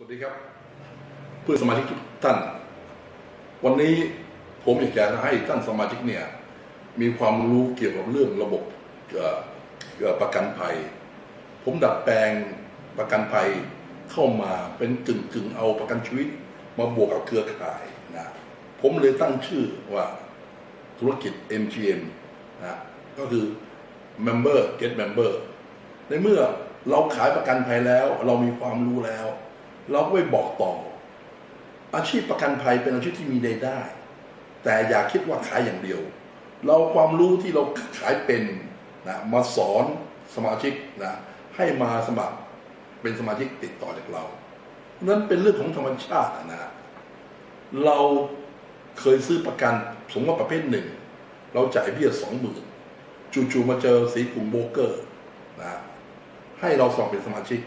สวัสดีครับ เพื่อนสมาชิกทุกท่าน วันนี้ผมอยากจะให้ท่านสมาชิกเนี่ย มีความรู้เกี่ยวกับเรื่องระบบประกันภัย ผมดัดแปลงประกันภัยเข้ามาเป็นกึ่งกึ่งๆเอาประกันชีวิต มาบวกกับเครือข่ายนะผมเลยตั้งชื่อว่าธุรกิจ MGM นะก็คือ Member Get Member ในเมื่อเราขายประกันภัยแล้ว เรามีความรู้แล้ว เราก็ไปบอกต่อ อาชีพประกันภัยเป็นอาชีพที่มีรายได้ แต่อย่าคิดว่าขายอย่างเดียว เราความรู้ที่เราขายเป็นนะมาสอนสมาชิกนะให้มาสมัครเป็นสมาชิกติดต่อจากเรา นั้นเป็นเรื่องของธรรมชาตินะเราเคยซื้อประกันสมมติว่าประเภทหนึ่ง เราจ่ายเบี้ยสองหมื่นจู่ๆมาเจอสีกลุ่มโบเกอร์นะให้เราสอบเป็นสมาชิก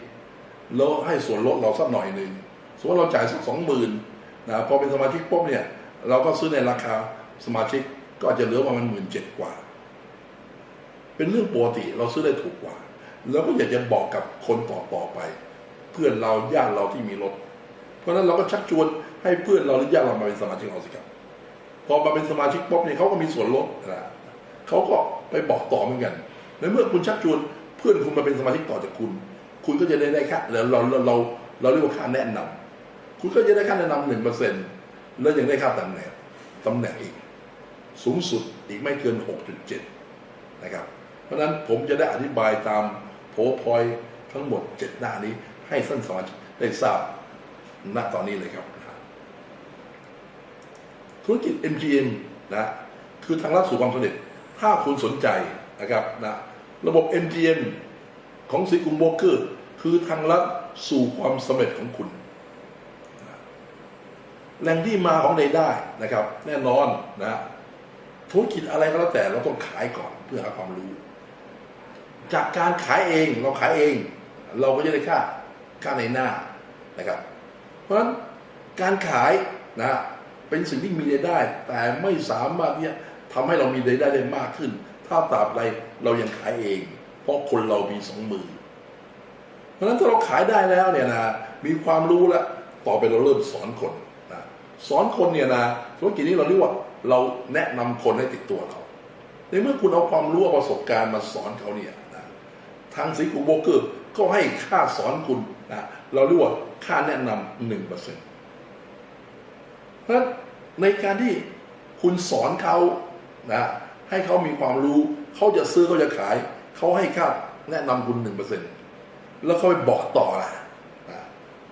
แล้วให้ส่วนลดเราสักหน่อยหนึ่งสมมติเราจ่ายสักสองหมื่นนะพอเป็นสมาชิกปุ๊บเนี่ย เราก็ซื้อในราคาสมาชิกก็อาจจะเหลือประมาณหมื่นเจ็ดกว่า เป็นเรื่องปกติเราซื้อได้ถูกกว่า แล้วก็อยากจะบอกกับคนต่อต่อๆไป เพื่อนเราญาติเราที่มีรถ เพราะฉะนั้นเราก็ชักชวนให้เพื่อนเราหรือญาติเรามาเป็นสมาชิกเราสิครับพอมาเป็นสมาชิกปุ๊บเนี่ยเขาก็มีส่วนลดนะเขาก็ไปบอกต่อเหมือนกันในเมื่อคุณชักชวนเพื่อนคุณมาเป็นสมาชิกต่อจากคุณ คุณก็จะได้ได้ค่าเราเราเราเราเรียกว่าค่าแนะนำคุณก็จะได้ค่าแนะนำหนึ่งเปอร์เซ็นต์แล้วยังได้ค่าตำแหน่งตำแหน่งอีก สูงสุดอีกไม่เกิน 6.7 นะครับ เพราะฉะนั้นผมจะได้อธิบายตามโพพอยทั้งหมด 7 หน้านี้ให้ท่านสมาชิกได้ทราบณตอนนี้เลยครับ ธุรกิจ MGM นะคือทางลัดสู่ความสำเร็จ ถ้าคุณสนใจนะครับนะระบบ MGM ของสีกุงโบกเกอร์ คือทางลัดสู่ความสำเร็จของคุณ แหล่งที่มาของรายได้นะครับ แน่นอนนะธุรกิจอะไรก็แล้วแต่เราต้องขายก่อนเพื่อหาความรู้ จากการขายเองเราขายเอง เราก็จะได้ค่าค่าในหน้านะครับ เพราะฉะนั้นการขายนะเป็นสิ่งที่มีรายได้ แต่ไม่สามารถที่จะทำให้เรามีรายได้ได้มากขึ้น ถ้าตราบใดเรายังขายเอง เพราะคนเรามีสองมือ เพราะฉะนั้นถ้าเราขายได้แล้วเนี่ยนะมีความรู้แล้วต่อไปเราเริ่มสอนคนนะสอนคนเนี่ยนะธุรกิจนี้เราเรียกว่าเราแนะนำคนให้ติดตัวเรา ในเมื่อคุณเอาความรู้ประสบการณ์มาสอนเขาเนี่ยนะทางสีกูโบรกเกอร์ก็ให้ค่าสอนคุณนะเราเรียกว่าค่าแนะนำหนึ่งเปอร์เซ็นต์เพราะฉะนั้นในการที่คุณสอนเขานะให้เขามีความรู้เขาจะซื้อเขาจะขาย เขาให้ค่าแนะนำคุณหนึ่งเปอร์เซ็นต์แล้วเขาไปบอกต่อล่ะนะ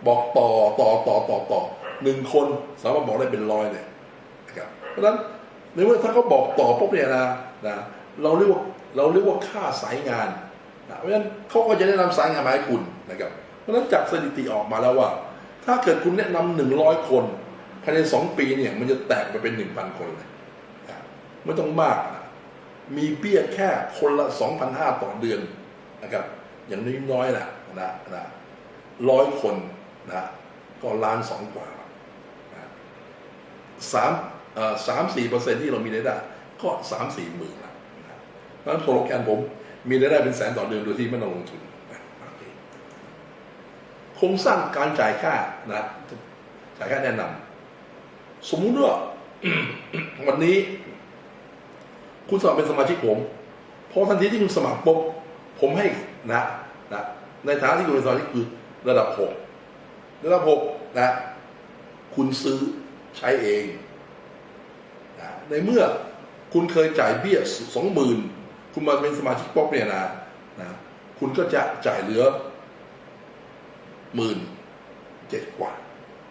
บอกต่อต่อต่อต่อต่อหนึ่งคนสามารถบอกได้เป็นร้อยเลยนะครับเพราะฉะนั้นในเมื่อถ้าเขาบอกต่อปุ๊บเนี่ยนะนะเราเรียกว่าเราเรียกว่าค่าสายงานนะเพราะฉะนั้นเขาก็จะแนะนำสายงานมาให้คุณนะครับ เพราะฉะนั้นจากสถิติออกมาแล้วว่า ถ้าเกิดคุณแนะนำหนึ่งร้อยคนภายในสองปีเนี่ยมันจะแตกไปเป็นหนึ่งพันคนเลยนะไม่ต้องมากนะ มีเบี้ยแค่คนละสองพันห้าต่อเดือนนะครับ อย่างน้อยๆนะนะนะร้อยคนนะก็ล้านสองกว่าสามเอ่อสามสี่เปอร์เซ็นที่เรามีรายได้ ก็สามสี่หมื่นละนะเพราะฉะนั้นโปรแกรมผมมีรายได้เป็นแสนต่อเดือนโดยที่ไม่ต้องลงทุนคโครงสร้างการจ่ายค่านะจ่ายค่าแนะนำสมมุติว่าวันนี้ คุณสมัครเป็นสมาชิกผมพอทันทีที่คุณสมัครปุ๊บผมให้นะนะในฐานะที่คุณเป็นสมาชิกคือระดับหกระดับหกนะ คุณซื้อใช้เองนะในเมื่อคุณเคยจ่ายเบี้ยสองหมื่นคุณมาเป็นสมาชิกปุ๊บเนี่ยนะนะ คุณก็จะจ่ายเหลือหมื่นเจ็ดกว่า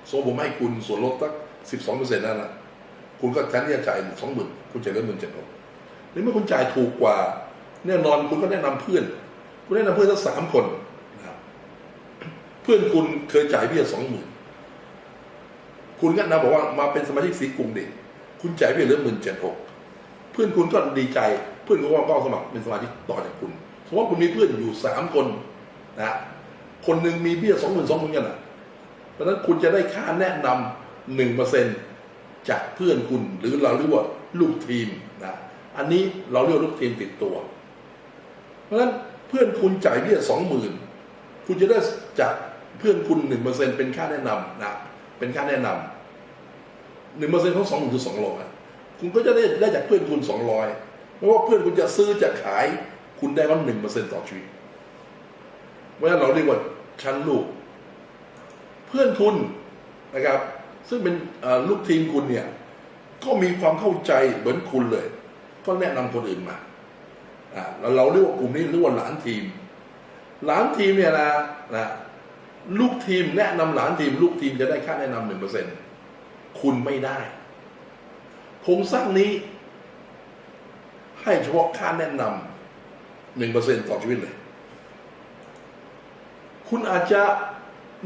โซ่ผมให้คุณส่วนลดสักสิบสองเปอร์เซ็นต์นั่นแหละคุณก็แทนที่จะจ่ายสองหมื่นคุณจ่ายเหลือหมื่นเจ็ดหก ในเมื่อคุณจ่ายถูกกว่าแน่นอนคุณก็แนะนำเพื่อน คุณแนะนำเพื่อนสักสามคนนะครับ เพื่อนคุณเคยจ่ายเบี้ยสองหมื่นคุณก็นะบอกว่ามาเป็นสมาชิกสีกรุงเด็กคุณจ่ายเบี้ยเหลือหมื่นเจ็ดหกเพื่อนคุณก็ดีใจ เพื่อนคุณก็ก็สมัครเป็นสมาชิกต่อจากคุณสมมติว่าคุณมีเพื่อนอยู่สามคนนะคนหนึ่งมีเบี้ยสองหมื่นสองหมื่นกันอะเพราะฉะนั้นคุณจะได้ค่าแนะนำหนึ่งเปอร์เซ็นจากเพื่อนคุณหรือเราเรียกว่าลูกทีมนะ อันนี้เราเรียกว่าลูกทีมติดตัว เพราะฉะนั้นเพื่อนคุณจ่ายเบี้ยสองหมื่นคุณจะได้จากเพื่อนคุณหนึ่งเปอร์เซ็นเป็นค่าแนะนำนะเป็นค่าแนะนำหนึ่งเปอร์เซ็นของสองหนึ่งคือสองร้อยคุณก็จะได้ได้จากเพื่อนคุณสองร้อยไม่ว่าเพื่อนคุณจะซื้อจะขาย คุณได้วันหนึ่งเปอร์เซ็นต่อชีวิตเมื่อเราเรียกว่าชั้นลูก เพื่อนคุณนะครับ ซึ่งเป็นลูกทีมคุณเนี่ยก็มีความเข้าใจเหมือนคุณเลย ก็แนะนำคนอื่นมาอ่าเราเรียกว่ากลุ่มนี้เรียกว่าหลานทีม หลานทีมเนี่ยนะนะลูกทีมแนะนำหลานทีม ลูกทีมจะได้ค่าแนะนำหนึ่งเปอร์เซ็นคุณไม่ได้โครงสร้างนี้ ให้เฉพาะค่าแนะนำหนึ่งเปอร์เซ็นต่อชีวิตเลย คุณอาจจะ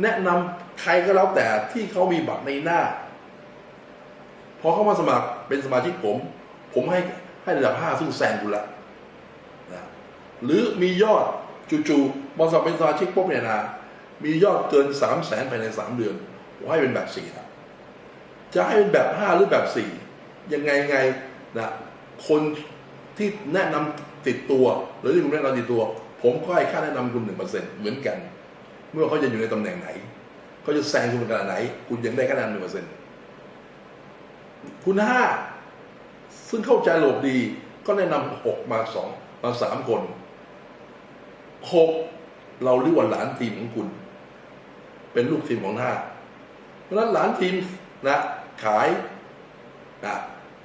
แนะนำใครก็แล้วแต่ที่เขามีบัตรในหน้าพอเข้ามาสมัครเป็นสมาชิกผม ผมให้ ให้ระดับห้าซึ่งแซงคุณละนะหรือมียอดจู่ๆบอสอบเป็นสมาชิกปุ๊บเนี่ยนะมียอดเกินสามแสนภายในสามเดือนผมให้เป็นแบบสี่นะจะให้เป็นแบบห้าหรือแบบสี่ยังไงไงนะคนที่แนะนำติดตัว หรือที่คุณแนะนำติดตัว ผมก็ให้ค่าแนะนำคุณหนึ่งเปอร์เซ็นเหมือนกัน เมื่อเขาจะอยู่ในตำแหน่งไหนเขาจะแซงคุณขนาดไหน คุณยังได้คะแนะนำหนึ่งเปอร์เซ็นต์คุณห้า ซึ่งเข้าใจระบบดีก็แนะนำหกมาสองมาสามคนหกเราเรียกว่าหลานทีมของคุณ เป็นลูกทีมของห้าเพราะฉะนั้นหลานทีมนะขายนะ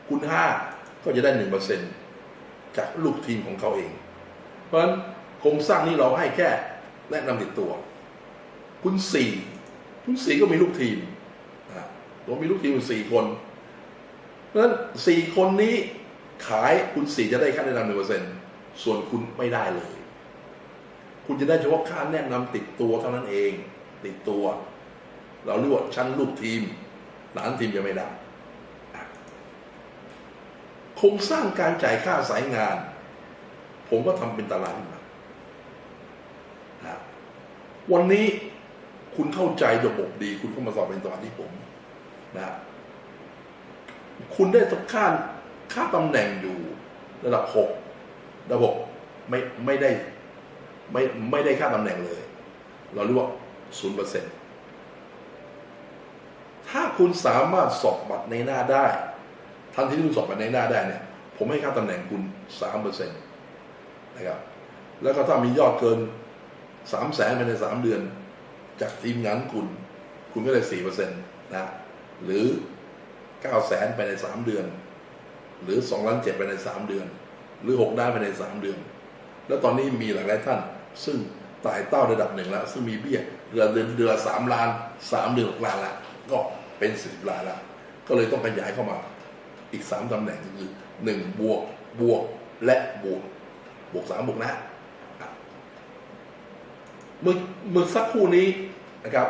คุณห้าก็จะได้หนึ่งเปอร์เซ็นจากลูกทีมของเขาเอง เพราะฉะนั้นโครงสร้างนี้เราให้แค่แนะนำติดตัว คุณสี่คุณสี่ก็มีลูกทีมนะผมมีลูกทีมสี่คน เพราะฉะนั้นสี่คนนี้ขายคุณสี่จะได้ค่าแนะนำหนึ่งเปอร์เซ็นต์ส่วนคุณไม่ได้เลย คุณจะได้เฉพาะค่าแนะนำติดตัวเท่านั้นเอง ติดตัว เราเรียกว่าชั้นลูกทีม หลานทีมจะไม่ได้โครงสร้างการจ่ายค่าสายงาน ผมก็ทำเป็นตารางขึ้นมานะวันนี้คุณเข้าใจระบบดี คุณก็มาสอบเป็นสมาชิกผมนะ คุณได้สักค่าค่าตำแหน่งอยู่ระดับหกระดับหกไม่ไม่ได้ไม่ไม่ได้ค่าตำแหน่งเลย เราเรียกว่าศูนย์เปอร์เซ็นต์ถ้าคุณสามารถสอบบัตรในหน้าได้ ทันทีที่คุณสอบบัตรในหน้าได้เนี่ย ผมให้ค่าตำแหน่งคุณสามเปอร์เซ็นต์นะครับ แล้วก็ถ้ามียอดเกินสามแสนภายในสามเดือน จากทีมงานคุณ คุณก็ได้สี่เปอร์เซ็นต์นะ หรือ เก้าแสนภายในสามเดือน หรือสองล้านเจ็ดภายในสามเดือน หรือหกล้านภายในสามเดือน แล้วตอนนี้มีหลายหลายท่าน ซึ่งไต่เต้าระดับหนึ่งแล้ว ซึ่งมีเบี้ยเดือนเดือนเดือนสามล้านสามเดือนหกล้านละก็เป็นสิบล้านละก็เลยต้องขยายเข้ามาอีกสามตำแหน่งก็คือหนึ่งบวกบวกและบวกบวกสามบวกนะเมื่อเมื่อสักครู่นี้นะครับ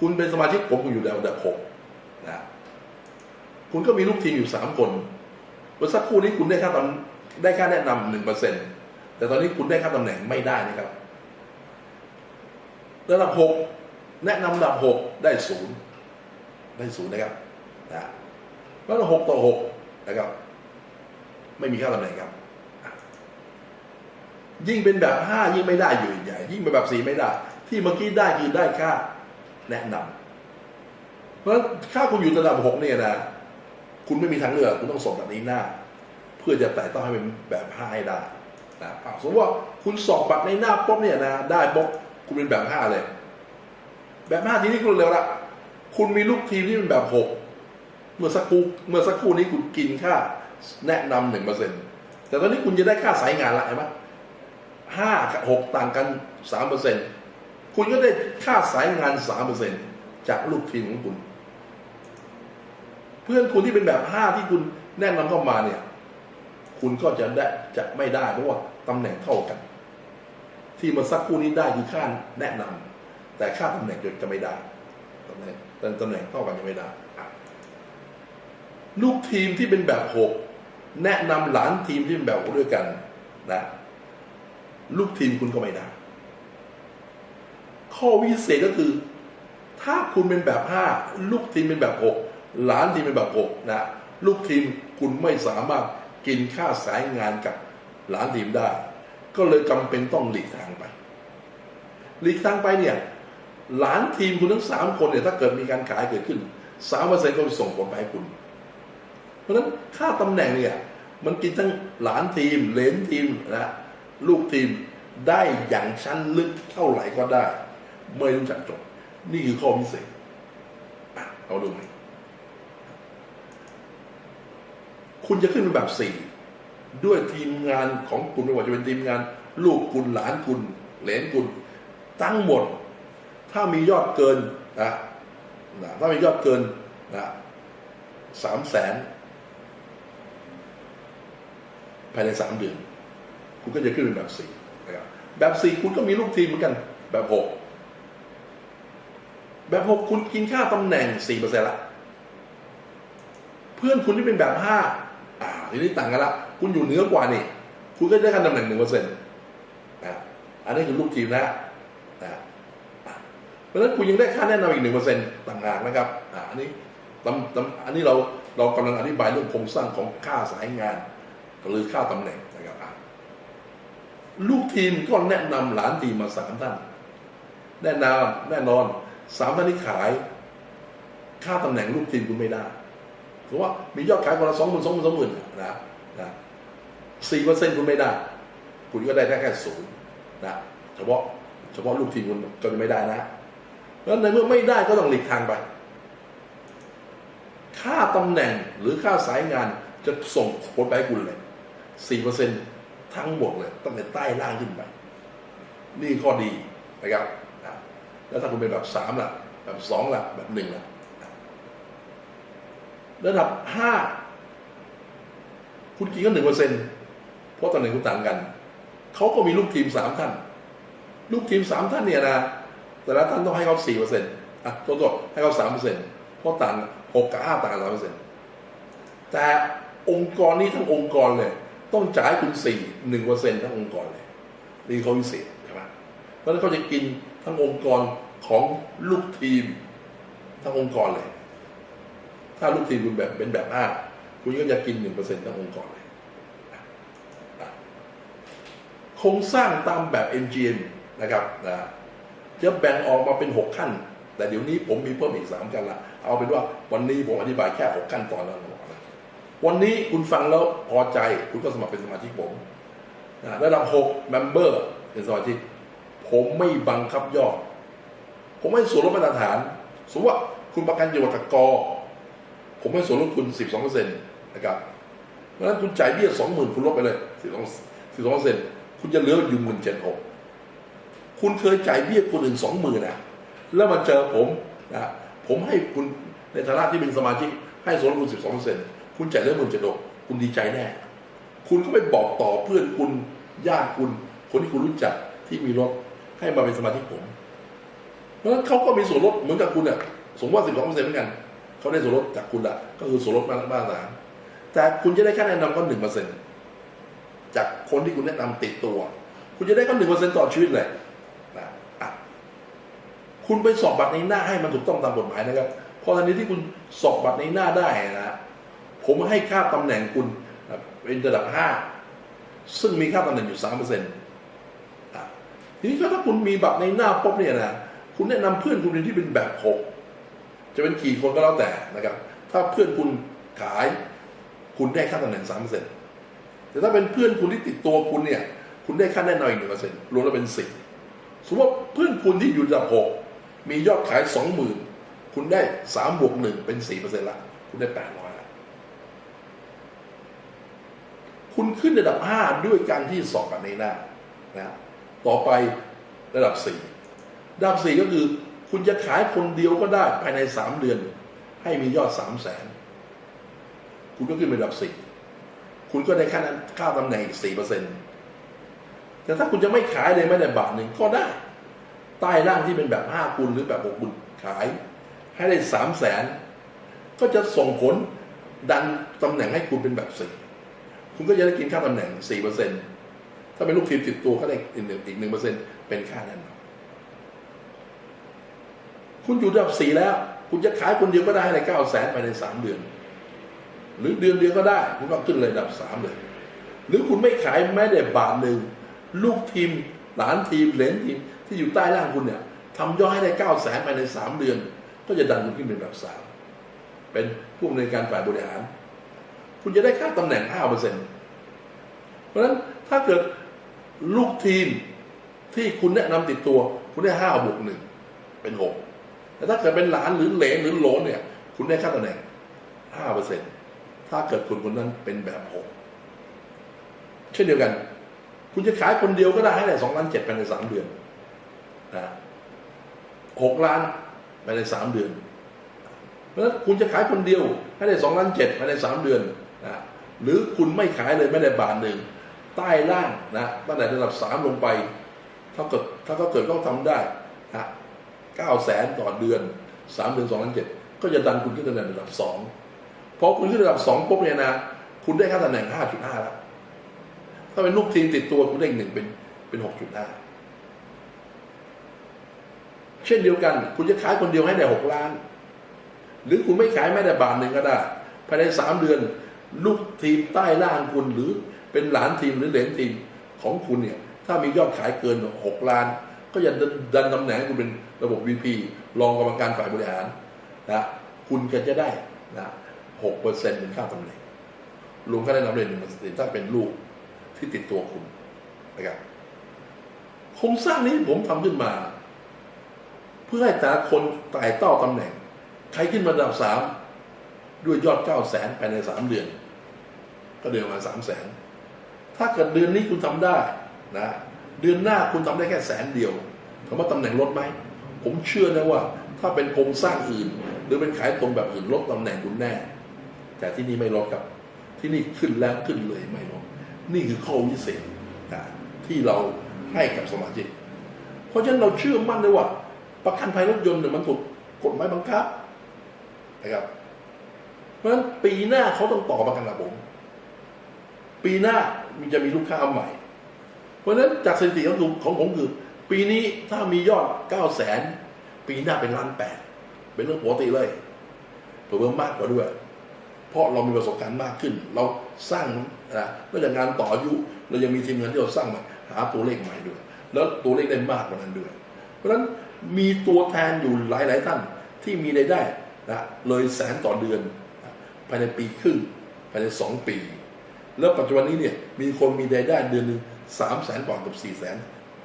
คุณเป็นสมาชิกผมคุณอยู่ในระดับหก คุณก็มีลูกทีมอยู่สามคนเมื่อสักครู่นี้คุณได้ค่าตำได้ค่าแนะนำหนึ่งเปอร์เซ็นแต่ตอนนี้คุณได้ค่าตำแหน่งไม่ได้นะครับระดับหกแนะนำระดับหกได้ศูนย์ได้ศูนย์นะครับนะแล้วหกต่อหกนะครับ ไม่มีค่าตำแหน่งครับยิ่งเป็นแบบห้ายิ่งไม่ได้อยู่ใหญ่ ยิ่งเป็นแบบสี่ไม่ได้ ที่เมื่อกี้ได้คือได้ค่าแนะนำเพราะฉะนั้นถ้าคุณอยู่ระดับหกเนี่ยนะ คุณไม่มีทางเลือกคุณต้องส่งแบบนี้หน้า เพื่อจะไต่เต้าให้เป็นแบบห้าให้ได้นะอะสมมติว่าคุณสอบบัตรในหน้าปุ๊บเนี่ยนะได้ปุ๊บคุณเป็นแบบห้าเลย แบบห้าทีนี้คุณเร็วละคุณมีลูกทีมที่เป็นแบบหกเมื่อสักครู่เมื่อสักครู่นี้คุณกินค่าแนะนำหนึ่งเปอร์เซ็นต์แต่ตอนนี้คุณจะได้ค่าสายงานละเห็นไหมห้ากับหกต่างกันสามเปอร์เซ็นต์คุณก็ได้ค่าสายงานสามเปอร์เซ็นต์จากลูกทีมของคุณ พื่อนคุณที่เป็นแบบห้าที่คุณแนะนำเข้ามาเนี่ย คุณก็จะได้จะไม่ได้เพราะว่าตำแหน่งเท่ากัน ที่มาสักคู่นี้ได้คือค่าแนะนำแต่ค่าตำแหน่งจะไม่ได้ตำแหน่งแต่ตำแหน่งเท่ากันจะไม่ได้ลูกทีมที่เป็นแบบหกแนะนำหลานทีมที่เป็นแบบหกด้วยกันนะลูกทีมคุณก็ไม่ได้ ข้อวิเศษก็คือ ถ้าคุณเป็นแบบห้าลูกทีมเป็นแบบหก ลานทีมเป็นแบบหกนะลูกทีมคุณไม่สามารถกินค่าสายงานกับหลานทีมได้ ก็เลยจำเป็นต้องหลีกทางไปหลีกทางไปเนี่ยหลานทีมคุณทั้งสามคนเนี่ยถ้าเกิดมีการขายเกิดขึ้นสามเปอร์เซ็นต์ก็ส่งผลไปให้คุณ เพราะฉะนั้นค่าตำแหน่งเนี่ยมันกินทั้งหลานทีมเลนทีมนะลูกทีมได้อย่างชั้นลึกเท่าไหร่ก็ได้ ไม่รู้จักจบ นี่คือข้อพิเศษเอาดูไหม คุณจะขึ้นเป็นแบบสี่ด้วยทีมงานของคุณไม่ว่าจะเป็นทีมงาน ลูกคุณหลานคุณเหลนคุณทั้งหมด ถ้ามียอดเกินนะนะถ้ามียอดเกินนะสามแสนภายในสามเดือน คุณก็จะขึ้นเป็นแบบสี่นะครับแบบสี่คุณก็มีลูกทีมเหมือนกัน แบบหกแบบหกคุณกินค่าตำแหน่งสี่เปอร์เซ็นต์ละ เพื่อนคุณที่เป็นแบบห้าอ่า ทีนี้ต่างกันละ คุณอยู่เหนือกว่านี่ คุณก็ได้ค่าตำแหน่งหนึ่งเปอร์เซ็นต์นะอันนี้คือลูกทีมนะนะอะเพราะฉะนั้นคุณยังได้ค่าแนะนำอีกหนึ่งเปอร์เซ็นต์ต่างหากนะครับอ่าอันนี้ตำตำอันนี้เราเรากำลังอธิบายเรื่องโครงสร้างของค่าสายงาน หรือค่าตำแหน่งนะครับลูกทีมก็แนะนำหลานทีมมาสามท่านแน่นอนแน่นอนสามท่านที่ขาย ค่าตำแหน่งลูกทีมคุณไม่ได้ เพราะว่ามียอดขายคนละสองหมื่นสองหมื่นสองหมื่นนะนะสี่เปอร์เซ็นต์คุณไม่ได้ คุณก็ได้แค่แค่ศูนย์นะเฉพาะเฉพาะลูกทีมคุณก็จะไม่ได้นะแล้วในเมื่อไม่ได้ก็ต้องหลีกทางไป ค่าตำแหน่งหรือค่าสายงานจะส่งผลไปให้คุณเลยสี่เปอร์เซ็นต์ทั้งหมดเลยตั้งแต่ใต้ล่างขึ้นไป นี่ข้อดีนะครับนะแล้วถ้าคุณเป็นแบบสามล่ะ แบบสองล่ะ แบบหนึ่งล่ะ ระดับห้าคุณกินก็หนึ่งเปอร์เซ็นเพราะตำแหน่งคุณต่างกัน เขาก็มีลูกทีมสามท่าน ลูกทีมสามท่านเนี่ยนะแต่ละท่านต้องให้เขาสี่เปอร์เซ็นต์อะตัวตัวให้เขาสามเปอร์เซ็นต์เพราะต่างหกกับห้าต่างสามเปอร์เซ็นต์แต่องค์กรนี้ทั้งองค์กรเลยต้องจ่ายคุณสี่หนึ่งเปอร์เซ็นต์ทั้งองค์กรเลยนี่เขาพิเศษใช่ไหมเพราะฉะนั้นเขาจะกินทั้งองค์กรของลูกทีมทั้งองค์กรเลย ถ้าลูกทีมคุณแบบเป็นแบบห้าคุณก็จะกินหนึ่งเปอร์เซ็นต์ทั้งองค์กรเลยโครงสร้างตามแบบ NGM นะครับนะจะแบ่งออกมาเป็นหกขั้น แต่เดี๋ยวนี้ผมมีเพิ่มอีกสามขั้นละเอาเป็นว่าวันนี้ผมอธิบายแค่หกขั้นตอนแล้วนะวันนี้คุณฟังแล้วพอใจ คุณก็สมัครเป็นสมาชิกผมนะระดับหกเมมเบอร์เป็นสมาชิกผมไม่บังคับยอด ผมให้ส่วนลดมาตรฐาน สมมติว่าคุณประกันอยู่กับกอ ผมให้ส่วนลดคุณสิบสองเปอร์เซ็นต์นะครับเพราะฉะนั้นคุณจ่ายเบี้ยสองหมื่นคุณลดไปเลยสิบสองสิบสองเปอร์เซ็นต์คุณจะเหลืออยู่หมื่นเจ็ดหกคุณเคยจ่ายเบี้ยคนอื่นสองหมื่นนะแล้วมาเจอผมนะผมให้คุณในฐานะที่เป็นสมาชิกให้ส่วนลดคุณสิบสองเปอร์เซ็นต์คุณจ่ายเหลือหมื่นเจ็ดหกคุณดีใจแน่ คุณก็ไปบอกต่อเพื่อนคุณญาติคุณ คนที่คุณรู้จักที่มีรถให้มาเป็นสมาชิกผมเพราะฉะนั้นเขาก็มีส่วนลดเหมือนกับคุณอะสมมติว่าสิบสองเปอร์เซ็นต์เหมือนกัน เขาได้ส่วนลดจากคุณอะก็คือส่วนลดมามาตรฐานแต่คุณจะได้ค่าแนะนำก็หนึ่งเปอร์เซ็นต์จากคนที่คุณแนะนำติดตัว คุณจะได้ก็หนึ่งเปอร์เซ็นต์ต่อชีวิตเลยนะะคุณไปสอบบัตรในหน้าให้มันถูกต้องตามกฎหมายนะครับพอทันทีที่คุณสอบบัตรในหน้าได้นะผมให้ค่าตำแหน่งคุณเป็นระดับห้าซึ่งมีค่าตำแหน่งอยู่สามเปอร์เซ็นต์ทีนี้ถ้าคุณมีบัตรในหน้าปุ๊บเนี่ยนะคุณแนะนำเพื่อนคุณที่เป็นแบบหก จะเป็นกี่คนก็แล้วแต่นะครับ ถ้าเพื่อนคุณขายคุณได้ค่าตำแหน่งสามเปอร์เซ็นต์แต่ถ้าเป็นเพื่อนคุณที่ติดตัวคุณเนี่ย คุณได้ค่าแน่นอนอีกหนึ่งเปอร์เซ็นต์รวมแล้วเป็นสิบสมมติว่าเพื่อนคุณที่อยู่ระดับหกมียอดขายสองหมื่นคุณได้สามบวกหนึ่งเป็นสี่เปอร์เซ็นต์ละคุณได้แปดร้อยละคุณขึ้นระดับห้าด้วยการที่สอบแบบในหน้านะต่อไประดับสี่ระดับสี่ก็คือ คุณจะขายคนเดียวก็ได้ภายในสามเดือน ให้มียอดสามแสนคุณก็ขึ้นไประดับสี่คุณก็ได้ค่านั้นค่าตำแหน่งอีกสี่เปอร์เซ็นต์แต่ถ้าคุณจะไม่ขายเลยไม่ได้บาทหนึ่งก็ได้ ใต้ล่างที่เป็นแบบห้าคุณหรือแบบหกคุณขาย ให้ได้สามแสนก็จะส่งผลดันตำแหน่งให้คุณเป็นแบบสี่คุณก็จะได้กินค่าตำแหน่งสี่เปอร์เซ็นต์ถ้าเป็นลูกทีมติดตัวก็ได้อีกหนึ่งเปอร์เซ็นต์เป็นค่าแน่นอน คุณอยู่ระดับสี่แล้ว คุณจะขายคนเดียวก็ได้ในเก้าแสนภายในสามเดือน หรือเดือนเดียวก็ได้ คุณก็ขึ้นเลยระดับสามเลย หรือคุณไม่ขายแม้แต่บาทหนึ่งลูกทีมหลานทีมเหลนทีมที่อยู่ใต้ล่างคุณเนี่ยทำย่อยให้ได้เก้าแสนภายในสามเดือน ก็จะดันคุณขึ้นเป็นระดับสามเป็นผู้อำนวยการฝ่ายบริหาร คุณจะได้ค่าตำแหน่งห้าเปอร์เซ็นต์เพราะฉะนั้นถ้าเกิดลูกทีมที่คุณแนะนำติดตัว คุณได้ห้าบวกหนึ่งเป็นหก แต่ถ้าเกิดเป็นหลานหรือเหลนหรือโหลนเนี่ย คุณได้ค่าตำแหน่งห้าเปอร์เซ็นถ้าเกิดคนคนนั้นเป็นแบบหกเช่นเดียวกัน คุณจะขายคนเดียวก็ได้ให้ได้สองล้านเจ็ดภายในสามเดือนนะหกล้านภายในสามเดือนเพราะฉะนั้นคุณจะขายคนเดียวให้ได้สองล้านเจ็ดภายในสามเดือนนะหรือคุณไม่ขายเลยไม่ได้บาทหนึ่งใต้ล่างนะตั้งแต่ระดับสามลงไปถ้าเกิดถ้าเขาเกิดเขาทำได้นะ เก้าแสนต่อเดือนสามเดือนสองล้านเจ็ดก็จะดันคุณขึ้นตำแหน่งระดับสองพอคุณขึ้นระดับสองปุ๊บเนี่ยนะคุณได้ค่าตำแหน่งห้าจุดห้าแล้วถ้าเป็นลูกทีมติดตัวคุณได้หนึ่งเป็นเป็นหกจุดห้าเช่นเดียวกัน คุณจะขายคนเดียวให้ได้หกล้าน หรือคุณไม่ขายแม้แต่บาทหนึ่งก็ได้ ภายในสามเดือน ลูกทีมใต้ล่างคุณหรือเป็นหลานทีมหรือเหลนทีมของคุณเนี่ย ถ้ามียอดขายเกินหกล้าน ก็จะดันดันตำแหน่งคุณเป็นระบบ VP รองกรรมการฝ่ายบริหารนะคุณก็จะได้นะหกเปอร์เซ็นต์เป็นค่าตำแหน่งรวมค่าได้นำเรียนหนึ่งเปอร์เซ็นต์ถ้าเป็นลูกที่ติดตัวคุณนะครับโครงสร้างนี้ผมทำขึ้นมา เพื่อให้แต่ละคนไต่เต้าตำแหน่ง ใครขึ้นมาดับสามด้วยยอดเก้าแสนภายในสามเดือน ก็เดือนมาสามแสนถ้าเกิดเดือนนี้คุณทำได้นะ เดือนหน้าคุณทำได้แค่แสนเดียวถามว่าตำแหน่งลดไหม ผมเชื่อนะว่า ถ้าเป็นโครงสร้างอื่น หรือเป็นขายตรงแบบอื่นลดตำแหน่งคุณแน่ แต่ที่นี่ไม่ลดครับ ที่นี่ขึ้นแล้วขึ้นเลยไม่ลดนี่คือข้อวิเศษที่เราให้กับสมาชิก เพราะฉะนั้นเราเชื่อมั่นเลยว่า ประกันภัยรถยนต์เนี่ยมันถูกกฎหมายบังคับนะครับ เพราะฉะนั้นปีหน้าเขาต้องต่อประกันกับผม ปีหน้ามันจะมีลูกค้าใหม่ ราะฉะนั้นจากสถิติของผมของผมคือ ปีนี้ถ้ามียอดเก้าแสนปีหน้าเป็นล้านแปดเป็นเรื่องปกติเลยเพิ่มมากกว่าด้วย เพราะเรามีประสบการณ์มากขึ้น เราสร้างนะนอกจากงานต่ออายุ เรายังมีทีมงานที่เราสร้างมาหาตัวเลขใหม่ด้วย แล้วตัวเลขได้มากกว่านั้นด้วย เพราะฉะนั้นมีตัวแทนอยู่หลาย ๆ ท่านที่มีรายได้นะเลยแสนต่อเดือนภายในปีครึ่งภายในสองปี แล้วปัจจุบันนี้เนี่ยมีคนมีรายได้เดือนหนึ่ง สามแสนกว่ากับสี่แสน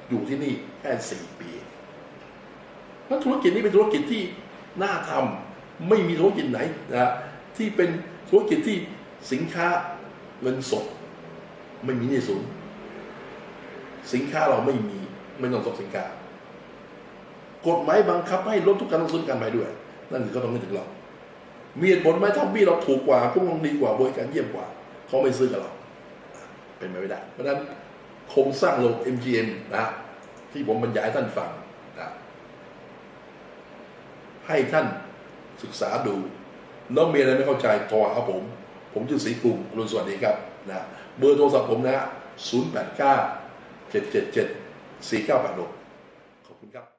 อยู่ที่นี่แค่สี่ปีเพราะธุรกิจนี้เป็นธุรกิจที่น่าทำไม่มีธุรกิจไหนนะที่เป็นธุรกิจที่สินค้าเงินสด ไม่มีหนี่สูงสินค้าเราไม่มีไม่ต้องส่งสินค้ากฎหมายบังคับให้ลดทุกการลงทุนการไปด้วย นั่นคือเขาต้องนึกถึงเรา มีเหตุผลไหมถ้าบี้เราถูกกว่าคุ้มครองดีกว่าบริการเยี่ยมกว่า เขาไม่ซื้อกับเรา เป็นไปไม่ได้ เพราะฉะนั้น โครงสร้างระบบ MGM นะที่ผมบรรยายท่านฟังนะให้ท่านศึกษาดูแล้วมีอะไรไม่เข้าใจโทรหาผม ผมชื่อศรีกลุ่มรุนสวัสดีครับนะเบอร์โทรศัพท์ผมนะ 089 777 4986ขอบคุณครับ